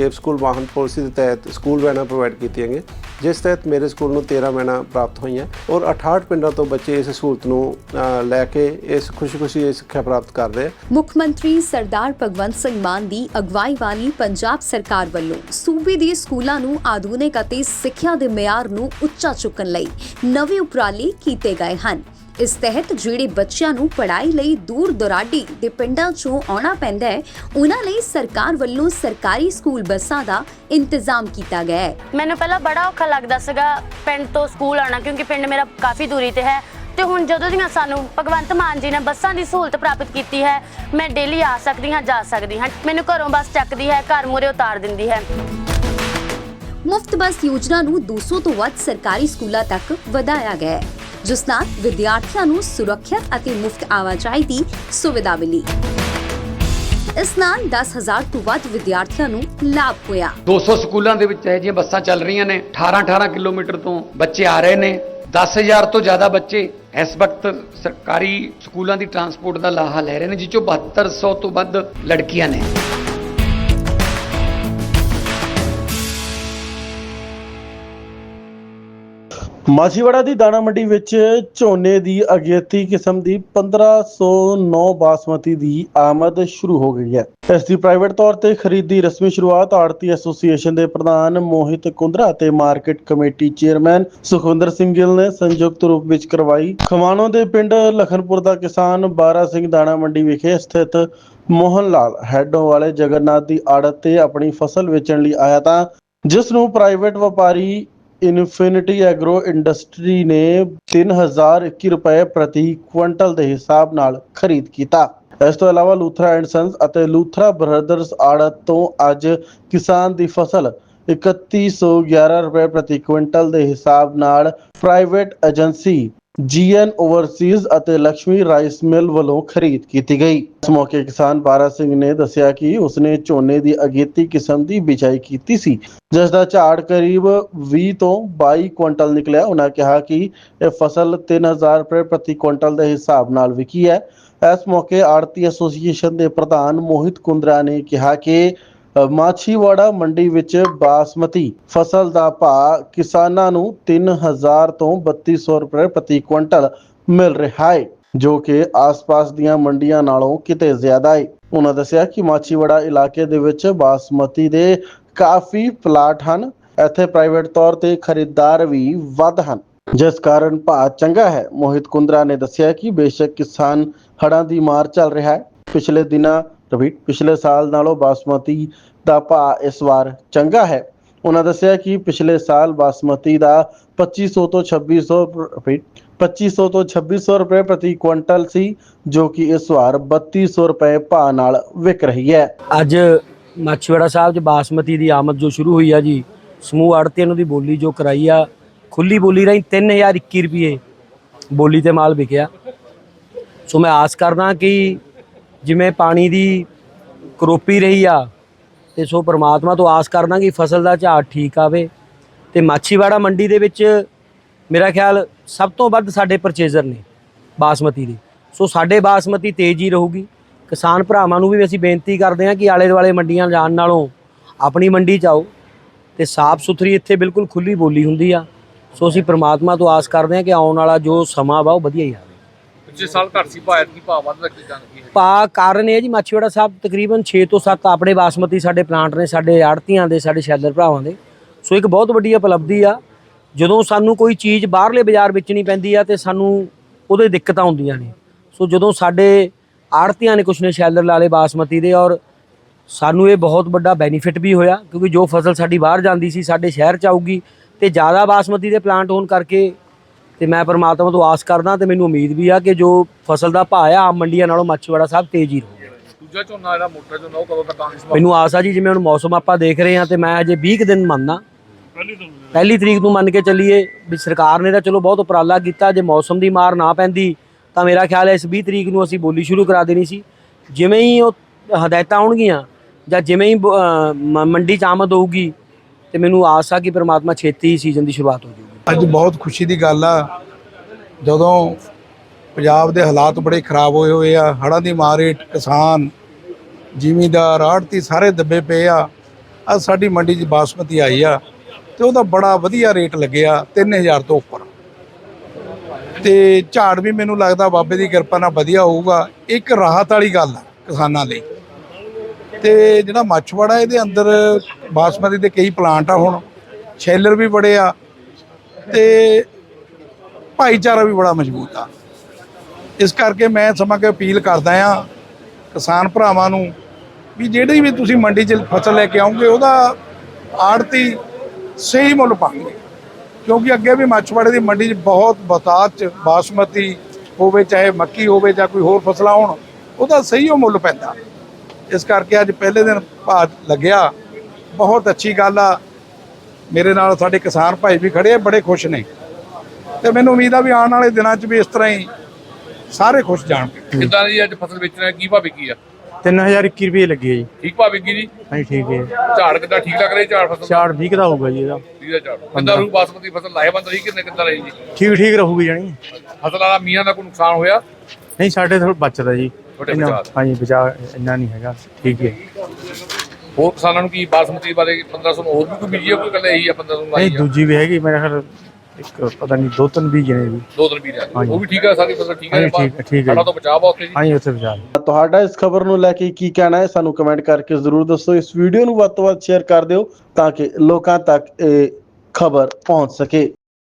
Safe school ਵਾਹਨ policy ਦੇ ਤਹਿਤ ਸਕੂਲ ਵੈਨਾਂ ਪ੍ਰੋਵਾਈਡ ਕੀਤੀਆਂ ਗਈਆਂ, ਜਿਸ ਤਹਿਤ ਮੇਰੇ ਸਕੂਲ ਨੂੰ 13 ਵੈਨਾਂ ਪ੍ਰਾਪਤ ਹੋਈਆਂ ਔਰ 68 ਪਿੰਡਾਂ ਤੋਂ ਬੱਚੇ ਇਸ ਸਹੂਲਤ ਨੂੰ ਲੈ ਕੇ ਇਸ ਖੁਸ਼ੀ-ਖੁਸ਼ੀ ਇਹ ਸਿੱਖਿਆ ਪ੍ਰਾਪਤ ਕਰ ਰਹੇ ਮੁੱਖ ਮੰਤਰੀ ਸਰਦਾਰ ਭਗਵੰਤ ਸਿੰਘ ਮਾਨ ਦੀ ਅਗਵਾਈ ਵਾਲੀ ਪੰਜਾਬ ਸਰਕਾਰ ਵੱਲੋਂ ਸੂਬੇ ਦੇ ਸਕੂਲਾਂ ਨੂੰ ਆਧੁਨਿਕ ਅਤੇ ਸਿੱਖਿਆ ਦੇ ਮਿਆਰ ਨੂੰ ਉੱਚਾ ਚੁੱਕਣ ਲਈ ਨਵੇਂ ਉਪਰਾਲੇ ਕੀਤੇ ਗਏ ਹਨ। ਇਸ ਤਹਿਤ ਜਿਹੜੇ ਬੱਚਿਆਂ ਨੂੰ ਪੜ੍ਹਾਈ ਲਈ ਦੂਰ ਦੁਰਾਡੀ ਦੇ ਪਿੰਡਾਂ 'ਚੋਂ ਆਉਣਾ ਪੈਂਦਾ ਹੈ ਉਹਨਾਂ ਲਈ ਸਰਕਾਰ ਵੱਲੋਂ ਸਰਕਾਰੀ ਸਕੂਲ ਬੱਸਾਂ ਦਾ ਇੰਤਜ਼ਾਮ ਕੀਤਾ ਗਿਆ ਹੈ। ਮੈਨੂੰ ਪਹਿਲਾਂ ਬੜਾ ਔਖਾ ਲੱਗਦਾ ਸੀਗਾ ਪਿੰਡ ਤੋਂ ਸਕੂਲ ਆਉਣਾ ਕਿਉਂਕਿ ਪਿੰਡ ਮੇਰਾ ਕਾਫੀ ਦੂਰੀ ਤੇ ਹੈ। ਤੇ ਹੁਣ ਜਦੋਂ ਦੀਆਂ ਸਾਨੂੰ ਭਗਵੰਤ ਮਾਨ ਜੀ ਨੇ ਬੱਸਾਂ ਦੀ ਸਹੂਲਤ ਪ੍ਰਾਪਤ ਕੀਤੀ ਹੈ ਮੈਂ ਡੇਲੀ ਆ ਸਕਦੀ ਹਾਂ ਜਾ ਸਕਦੀ ਹਾਂ। ਮੈਨੂੰ ਘਰੋਂ ਬੱਸ ਚੱਕਦੀ ਹੈ ਘਰ ਮੂਹਰੇ ਉਤਾਰ ਦਿੰਦੀ ਹੈ। ਮੁਫਤ ਬੱਸ ਯੋਜਨਾ ਨੂੰ 200 ਤੋਂ ਵੱਧ ਸਰਕਾਰੀ ਸਕੂਲਾਂ ਤੱਕ ਵਧਾਇਆ ਗਿਆ ਹੈ। ਜਿਸ ਨਾਲ ਵਿਦਿਆਰਥੀਆਂ ਨੂੰ ਸੁਰੱਖਿਅਤ ਅਤੇ ਮੁਫਤ ਆਵਾਜਾਈ ਦੀ ਸੁਵਿਧਾ ਮਿਲੀ। ਇਸ ਨਾਲ 10000 ਤੋਂ ਵੱਧ ਵਿਦਿਆਰਥੀਆਂ ਨੂੰ ਲਾਭ ਹੋਇਆ। 200 ਸਕੂਲਾਂ ਦੇ ਵਿੱਚ ਇਹ ਜਿਹੀਆਂ ਬੱਸਾਂ ਚੱਲ ਰਹੀਆਂ ਨੇ। 18-18 ਕਿਲੋਮੀਟਰ ਤੋਂ ਬੱਚੇ ਆ ਰਹੇ ਨੇ। 10000 ਤੋਂ ਜ਼ਿਆਦਾ ਬੱਚੇ ਇਸ ਵਕਤ ਸਰਕਾਰੀ ਸਕੂਲਾਂ ਦੀ ਟਰਾਂਸਪੋਰਟ ਦਾ ਲਾਹਾ ਲੈ ਰਹੇ ਨੇ, ਜਿਸ ਚੋਂ 7200 ਤੋਂ ਵੱਧ ਲੜਕੀਆਂ ਨੇ। ਮਾਛੀਵਾੜਾ ਦੀ ਦਾਣਾ ਮੰਡੀ ਵਿੱਚ ਝੋਨੇ ਦੀ ਅਗੇਤੀ ਕਿਸਮ ਦੀ 1509 ਬਾਸਮਤੀ ਦੀ ਆਮਦ ਸ਼ੁਰੂ ਹੋ ਗਈ ਹੈ। ਇਸ ਦੀ ਪ੍ਰਾਈਵੇਟ ਤੌਰ ਤੇ ਖਰੀਦ ਦੀ ਰਸਮੀ ਸ਼ੁਰੂਆਤ ਆੜਤੀ ਐਸੋਸੀਏਸ਼ਨ ਦੇ ਪ੍ਰਧਾਨ ਮੋਹਿਤ ਕੁੰਦਰਾ ਅਤੇ market committee chairman Sukhwinder Singh Gill ਨੇ ਸੰਯੁਕਤ ਰੂਪ ਵਿੱਚ ਕਰਵਾਈ। ਖਮਾਣੋ ਦੇ ਪਿੰਡ ਲਖਨਪੁਰ ਦਾ ਕਿਸਾਨ ਬਾਰਾ ਸਿੰਘ ਦਾਣਾ ਮੰਡੀ ਵਿਖੇ ਸਥਿਤ ਮੋਹਨ ਲਾਲ ਹੈਡੋ ਵਾਲੇ ਜਗਨਨਾਥ ਦੀ ਆੜਤ ਤੇ ਆਪਣੀ ਫਸਲ ਵੇਚਣ ਲਈ ਆਇਆ ਤਾਂ ਜਿਸ ਨੂੰ ਪ੍ਰਾਈਵੇਟ ਵਪਾਰੀ ਇਨਫਿਨਿਟੀ ਐਗਰੋ ਇੰਡਸਟਰੀ ਨੇ 3021 ਰੁਪਏ ਪ੍ਰਤੀ ਕੁਇੰਟਲ ਦੇ ਹਿਸਾਬ ਨਾਲ ਖਰੀਦ ਕੀਤਾ। ਇਸ ਤੋਂ ਇਲਾਵਾ ਲੂਥਰਾ ਐਂਡ ਸੰਸ ਅਤੇ ਲੂਥਰਾ ਬ੍ਰਦਰਸ ਆੜਤ ਤੋਂ ਅੱਜ ਕਿਸਾਨ ਦੀ ਫਸਲ 3111 ਰੁਪਏ ਪ੍ਰਤੀ ਕੁਇੰਟਲ ਦੇ ਹਿਸਾਬ ਨਾਲ ਪ੍ਰਾਈਵੇਟ ਏਜੰਸੀ ਜੀਐਨ ਓਵਰਸੀਜ਼ ਅਤੇ ਲక్ష్ਮੀ ਰਾਈਸ ਮਿਲ ਵੱਲੋਂ ਖਰੀਦ ਕੀਤੀ ਗਈ। ਇਸ ਮੌਕੇ ਕਿਸਾਨ ਬਾਰਾ ਸਿੰਘ ਨੇ ਦੱਸਿਆ ਕਿ ਉਸਨੇ ਝੋਨੇ ਦੀ ਅਗੇਤੀ ਕਿਸਮ ਦੀ ਬਿਜਾਈ ਕੀਤੀ ਸੀ ਜਿਸ ਦਾ ਝਾੜ ਕਰੀਬ 20 ਤੋਂ 22 ਕੁਇੰਟਲ ਨਿਕਲਿਆ। ਉਹਨਾਂ ਕਿਹਾ ਕਿ ਇਹ ਫਸਲ 3000 ਰੁਪਏ ਪ੍ਰਤੀ ਕੁਇੰਟਲ ਦੇ ਹਿਸਾਬ ਨਾਲ ਵਿਕੀ ਹੈ। ਇਸ ਮੌਕੇ ਆੜਤੀ ਐਸੋਸੀਏਸ਼ਨ ਦੇ ਪ੍ਰਧਾਨ ਮੋਹਿਤ ਕੁੰਦਰਾ ਨੇ ਕਿਹਾ ਕਿ ਮਾਛੀਵਾੜਾ ਮੰਡੀ ਵਿੱਚ ਬਾਸਮਤੀ ਫਸਲ ਦਾ ਭਾਅ ਕਿਸਾਨਾਂ ਨੂੰ 3000 ਤੋਂ 3200 ਰੁਪਏ ਪ੍ਰਤੀ ਕੁਇੰਟਲ ਮਿਲ ਰਿਹਾ ਹੈ, ਜੋ ਕਿ ਆਸ-ਪਾਸ ਦੀਆਂ ਮੰਡੀਆਂ ਨਾਲੋਂ ਕਿਤੇ ਜ਼ਿਆਦਾ ਹੈ। ਉਹਨਾਂ ਦੱਸਿਆ ਕਿ ਮਾਛੀਵਾੜਾ ਇਲਾਕੇ ਦੇ ਵਿੱਚ ਬਾਸਮਤੀ ਦੇ ਕਾਫੀ ਪਲਾਟ ਹਨ। ਇੱਥੇ ਪ੍ਰਾਈਵੇਟ ਤੌਰ ਤੇ ਖਰੀਦਦਾਰ ਵੀ ਵੱਧ ਹਨ। ਜਿਸ ਕਾਰਨ ਭਾਅ ਚੰਗਾ ਹੈ। ਮੋਹਿਤ ਕੁੰਦਰਾ ਨੇ ਦੱਸਿਆ ਕਿ ਬੇਸ਼ੱਕ ਕਿਸਾਨ ਹੜਾਂ ਦੀ ਮਾਰ ਚੱਲ ਰਿਹਾ ਹੈ। ਪਿਛਲੇ ਦਿਨਾਂ ਰਿਪੀਟ ਪਿਛਲੇ ਸਾਲ ਨਾਲੋਂ ਬਾਸਮਤੀ ਦਾ ਭਾਅ ਇਸ ਵਾਰ ਚੰਗਾ ਹੈ। ਉਹਨਾਂ ਦੱਸਿਆ ਕਿ ਪਿਛਲੇ ਸਾਲ ਬਾਸਮਤੀ ਦਾ 2500 ਤੋਂ 2600 2500 ਤੋਂ 2600 ਰੁਪਏ ਪ੍ਰਤੀ ਕੁਇੰਟਲ ਸੀ, ਜੋ ਕਿ ਇਸ ਵਾਰ 3200 ਰੁਪਏ ਭਾਅ ਨਾਲ ਵਿਕ ਰਹੀ ਹੈ। ਅੱਜ ਮਾਛੀਵਾੜਾ ਸਾਹਿਬ 'ਚ ਬਾਸਮਤੀ ਦੀ ਆਮਦ ਜੋ ਸ਼ੁਰੂ ਹੋਈ ਆ ਜੀ, ਸਮੂਹ ਆੜਤੀਆਂ ਨੂੰ ਦੀ ਬੋਲੀ ਜੋ ਕਰਾਈ ਆ, ਖੁੱਲੀ ਬੋਲੀ ਰਾਹੀਂ 3021 ਰੁਪਏ ਬੋਲੀ ਤੇ ਮਾਲ ਵਿਕਿਆ। ਸੋ ਮੈਂ ਆਸ ਕਰਦਾ ਕਿ ਜਿਵੇਂ ਪਾਣੀ ਦੀ ਕਰੋਪੀ ਰਹੀ ਆ, ਤੇ ਸੋ ਪ੍ਰਮਾਤਮਾ ਤੋਂ ਆਸ ਕਰਦਾ ਕਿ ਫਸਲ ਦਾ ਝਾੜ ਠੀਕ ਆਵੇ। ਤੇ ਮਾਛੀਵਾੜਾ ਮੰਡੀ ਦੇ ਵਿੱਚ ਮੇਰਾ ਖਿਆਲ ਸਭ ਤੋਂ ਵੱਧ ਸਾਡੇ ਪਰਚੇਜ਼ਰ ਨੇ, ਬਾਸਮਤੀ ਦੇ। ਸੋ ਸਾਡੇ ਬਾਸਮਤੀ ਤੇਜ਼ ਹੀ ਰਹੂਗੀ। ਕਿਸਾਨ ਭਰਾਵਾਂ ਨੂੰ ਵੀ ਅਸੀਂ ਬੇਨਤੀ ਕਰਦੇ ਹਾਂ ਕਿ ਆਲੇ ਦੁਆਲੇ ਮੰਡੀਆਂ ਜਾਣ ਨਾਲੋਂ ਆਪਣੀ ਮੰਡੀ 'ਚ ਆਓ ਤੇ ਸਾਫ਼ ਸੁਥਰੀ ਇੱਥੇ ਬਿਲਕੁਲ ਖੁੱਲੀ ਬੋਲੀ ਹੁੰਦੀ ਆ। ਸੋ ਅਸੀਂ ਪ੍ਰਮਾਤਮਾ ਤੋਂ ਆਸ ਕਰਦੇ ਹਾਂ ਕਿ ਆਉਣ ਵਾਲਾ ਜੋ ਸਮਾਂ ਵਾ ਉਹ ਵਧੀਆ ਹੀ ਆ। ਪਿਛਲੇ ਸਾਲ ਘੱਟ ਸੀ, ਭਾਅ ਕੀ ਭਾਅ ਵੱਧ ਕੀ ਗੱਲ ਕੀ ਹੈ ਪਾ ਕਾਰਨ ਇਹ ਹੈ ਜੀ, ਮਾਛੀਵਾੜਾ ਸਾਹਿਬ ਤਕਰੀਬਨ 6 ਤੋਂ 7 ਆਪਣੇ ਬਾਸਮਤੀ ਸਾਡੇ ਪਲਾਂਟ ਨੇ, ਸਾਡੇ ਆੜਤੀਆਂ ਦੇ, ਸਾਡੇ ਸ਼ੈਲਰ ਭਰਾਵਾਂ ਦੇ। ਸੋ ਇੱਕ ਬਹੁਤ ਵੱਡੀ ਉਪਲਬਧੀ ਆ। ਜਦੋਂ ਸਾਨੂੰ ਕੋਈ ਚੀਜ਼ ਬਾਹਰਲੇ ਬਾਜ਼ਾਰ ਵੇਚਣੀ ਪੈਂਦੀ ਆ ਤੇ ਸਾਨੂੰ ਉਹਦੇ ਦਿੱਕਤਾਂ ਹੁੰਦੀਆਂ ਨੇ। ਸੋ ਜਦੋਂ ਸਾਡੇ ਆੜਤੀਆਂ ਨੇ ਕੁਛ ਨੇ ਸ਼ੈਲਰ ਲਾ ਲਏ ਬਾਸਮਤੀ ਦੇ ਔਰ ਸਾਨੂੰ ਇਹ ਬਹੁਤ ਵੱਡਾ ਬੈਨੀਫਿਟ ਵੀ ਹੋਇਆ, ਕਿਉਂਕਿ ਜੋ ਫਸਲ ਸਾਡੀ ਬਾਹਰ ਜਾਂਦੀ ਸੀ, ਸਾਡੇ ਸ਼ਹਿਰ ਚ ਆਊਗੀ ਤੇ ਜ਼ਿਆਦਾ ਬਾਸਮਤੀ ਦੇ ਪਲਾਂਟ ਹੋਣ ਕਰਕੇ ਤੇ ਮੈਂ ਪਰਮਾਤਮਾ ਤੋਂ ਆਸ ਕਰਦਾ ਤੇ ਮੈਨੂੰ ਉਮੀਦ ਵੀ ਆ ਕਿ ਜੋ ਫਸਲ ਦਾ ਭਾਅ ਆ ਆਮ ਮੰਡੀਆਂ ਨਾਲੋਂ ਮਾਛੀਵਾੜਾ ਸਾਹਿਬ ਤੇਜ਼ ਹੀ ਰਹੂਗਾ ਦੂਜਾ ਝੋਨਾ ਜਿਹੜਾ ਮੋਟਾ ਝੋਨਾ ਉਹ ਕਦੋਂ ਤੱਕ ਆਉਣ ਮੈਨੂੰ ਆਸ ਆ ਜੀ ਜਿਵੇਂ ਹੁਣ ਮੌਸਮ ਆਪਾਂ ਦੇਖ ਰਹੇ ਹਾਂ ਤੇ ਮੈਂ ਅਜੇ 20 ਕੁ ਦਿਨ ਮੰਨਦਾ। ਪਹਿਲੀ ਤਰੀਕ ਨੂੰ। ਮੰਨ ਕੇ ਚੱਲੀਏ ਵੀ ਸਰਕਾਰ ਨੇ ਤਾਂ ਚਲੋ ਬਹੁਤ ਉਪਰਾਲਾ ਕੀਤਾ ਜੇ ਮੌਸਮ ਦੀ ਮਾਰ ਨਾ ਪੈਂਦੀ ਤਾਂ ਮੇਰਾ ਖਿਆਲ ਹੈ ਇਸ 20 ਤਰੀਕ ਨੂੰ ਅਸੀਂ ਬੋਲੀ ਸ਼ੁਰੂ ਕਰਾ ਦੇਣੀ ਸੀ। ਜਿਵੇਂ ਹੀ ਉਹ ਹਦਾਇਤਾਂ ਆਉਣਗੀਆਂ ਜਾਂ ਜਿਵੇਂ ਹੀ ਮੰਡੀ ਚ ਆਮਦ ਹੋਊਗੀ ਤੇ ਮੈਨੂੰ ਆਸ ਆ ਕਿ ਪ੍ਰਮਾਤਮਾ ਛੇਤੀ ਸੀਜ਼ਨ ਦੀ ਸ਼ੁਰੂਆਤ ਹੋ ਜਾਊਗੀ। ਅੱਜ ਬਹੁਤ ਖੁਸ਼ੀ ਦੀ ਗੱਲ ਆ। ਜਦੋਂ ਪੰਜਾਬ ਦੇ ਹਾਲਾਤ ਬੜੇ ਖਰਾਬ ਹੋਏ ਹੋਏ ਆ, ਹੜ੍ਹਾਂ ਦੀ ਮਾਰ ਹੇਠ ਕਿਸਾਨ, ਜ਼ਿਮੀਂਦਾਰ ਆੜਤੀ ਸਾਰੇ ਦੱਬੇ ਪਏ ਆ। ਅੱਜ ਸਾਡੀ ਮੰਡੀ 'ਚ ਬਾਸਮਤੀ ਆਈ ਆ ਤੇ ਉਹਦਾ ਬੜਾ ਵਧੀਆ ਰੇਟ ਲੱਗਿਆ 3000 ਤੋਂ ਉੱਪਰ। ਤੇ ਝਾੜ ਵੀ ਮੈਨੂੰ ਲੱਗਦਾ ਬਾਬੇ ਦੀ ਕਿਰਪਾ ਨਾਲ ਵਧੀਆ ਹੋਊਗਾ। ਇੱਕ ਰਾਹਤ ਵਾਲੀ ਗੱਲ ਆ ਕਿਸਾਨਾਂ ਲਈ। ਤੇ ਜਿਹੜਾ ਮੱਛਵਾੜਾ ਇਹਦੇ ਅੰਦਰ ਬਾਸਮਤੀ ਦੇ ਕਈ ਪਲਾਂਟ ਆ ਹੁਣ ਸ਼ੈਲਰ ਵੀ ਬੜੇ ਆ। ਤੇ ਭਾਈਚਾਰਾ ਵੀ ਬੜਾ ਮਜ਼ਬੂਤ ਆ। ਇਸ ਕਰਕੇ ਮੈਂ ਸਮਾਂ ਕੇ ਅਪੀਲ ਕਰਦਾ ਆ ਕਿਸਾਨ ਭਰਾਵਾਂ ਨੂੰ ਵੀ ਜਿਹੜੀ ਵੀ ਤੁਸੀਂ ਮੰਡੀ 'ਚ ਫਸਲ ਲੈ ਕੇ ਆਉਂਗੇ, ਉਹਦਾ ਆੜਤੀ ਸਹੀ ਮੁੱਲ ਪਾਣਗੇ ਕਿਉਂਕਿ ਅੱਗੇ ਵੀ ਮੱਛਵਾੜੇ ਦੀ ਮੰਡੀ 'ਚ ਬਹੁਤ ਬਤਾਤ 'ਚ ਬਾਸਮਤੀ ਹੋਵੇ, ਚਾਹੇ ਮੱਕੀ ਹੋਵੇ ਜਾਂ ਕੋਈ ਹੋਰ ਫਸਲਾਂ ਹੋਣ, ਉਹਦਾ ਸਹੀ ਉਹ ਮੁੱਲ ਪੈਂਦਾ। ਇਸ ਕਰਕੇ ਅੱਜ ਪਹਿਲੇ ਦਿਨ ਭਾਅ ਲੱਗਿਆ। ਬਹੁਤ ਅੱਛੀ ਗੱਲ ਆ। ਮੇਰੇ ਨਾਲ ਸਾਡੇ ਕਿਸਾਨ ਭਾਈ ਵੀ ਖੜੇ ਆ ਬੜੇ ਖੁਸ਼ ਨੇ। ਤੇ ਮੈਨੂੰ ਉਮੀਦ ਆ ਵੀ ਆਉਣ ਵਾਲੇ ਦਿਨਾਂ 'ਚ ਵੀ ਇਸ ਤਰ੍ਹਾਂ ਹੀ ਸਾਰੇ ਖੁਸ਼ ਜਾਣਗੇ। ਕਿੱਦਾਂ ਦੀ ਅੱਜ ਫਸਲ ਵੇਚਣਾ ਕੀ ਭਾਅ ਵਿਕੀ ਆ? 3021 ਰੁਪਏ ਲੱਗੀ ਹੈ ਜੀ। ਠੀਕ ਭਾਅ ਵਿਕੀ ਜੀ? ਹਾਂਜੀ ਠੀਕ ਹੈ। ਝਾੜ ਕਿੱਦਾਂ ਠੀਕ ਲੱਗ ਰਿਹਾ ਝਾੜ ਫਸਲ? ਝਾੜ 20 ਦਾ ਹੋਊਗਾ ਜੀ ਇਹਦਾ। ਠੀਕ ਹੈ ਝਾੜ। ਕਿੱਦਾਂ ਰੂ ਬਾਸਮਤੀ ਫਸਲ ਲਾਹੇਵੰਦ ਰਹੀ ਕਿੰਨੇ ਕਿੱਦਾਂ ਰਹੀ ਜੀ? ਠੀਕ ਠੀਕ ਰਹੂਗੀ ਜਾਣੀ। ਫਸਲ ਵਾਲਾ ਮੀਆਂ ਦਾ ਕੋਈ ਨੁਕਸਾਨ ਹੋਇਆ? ਨਹੀਂ ਸਾਡੇ ਥੋੜਾ ਬਚਦਾ ਜੀ। ਇੰਨਾ- ਦਾ। ਹਾਂਜੀ ਬਚਾ ਇੰਨਾ ਨਹੀਂ ਹੈਗਾ। ਠੀਕ ਹੈ। ਹੋਰ ਕਿਸਾਨਾਂ ਨੂੰ ਕੀ ਬਾਸਮਤੀ ਬਾਰੇ 1500 ਨੂੰ ਹੋਰ ਵੀ ਕੋਈ ਬੀਜੀ ਆ ਕੋਈ ਕੱਲੇ ਇਹੀ ਆ 1500 ਨੂੰ ਨਹੀਂ ਲਾਈ ਆ। ਦੂਜੀ ਵੀ ਹੈਗੀ ਮੇਰੇ ਖਿਆਲ ਇੱਕ ਪਤਾ ਨਹੀਂ ਦੋ ਤਿੰਨ ਬੀਜ ਨੇ ਜੀ ਦੋ ਦਿਨ ਵੀ ਰਿਹਾ। ਉਹ ਵੀ ਠੀਕ ਹੈ ਸਾਰੀ ਫਸਲ ਠੀਕ ਹੈ ਹਾਂਜੀ, ਠੀਕ ਹੈ, ਠੀਕ ਹੈ ਸਾਡਾ। ਤਾਂ ਬਚਾਅ ਬਹੁਤ ਉੱਥੇ ਜੀ। ਹਾਂਜੀ ਉੱਥੇ ਵਿਚਾਰ ਤੁਹਾਡਾ ਇਸ ਖਬਰ ਨੂੰ ਲੈ ਕੇ ਕੀ ਕਹਿਣਾ ਹੈ ਸਾਨੂੰ ਕਮੈਂਟ ਕਰਕੇ ਜ਼ਰੂਰ ਦੱਸੋ। ਇਸ ਵੀਡੀਓ ਨੂੰ ਵੱਧ ਤੋਂ ਵੱਧ ਸ਼ੇਅਰ ਕਰ ਦਿਓ ਤਾਂ ਕਿ ਲੋਕਾਂ ਤੱਕ ਇਹ ਖਬਰ ਪਹੁੰਚ ਸਕੇ।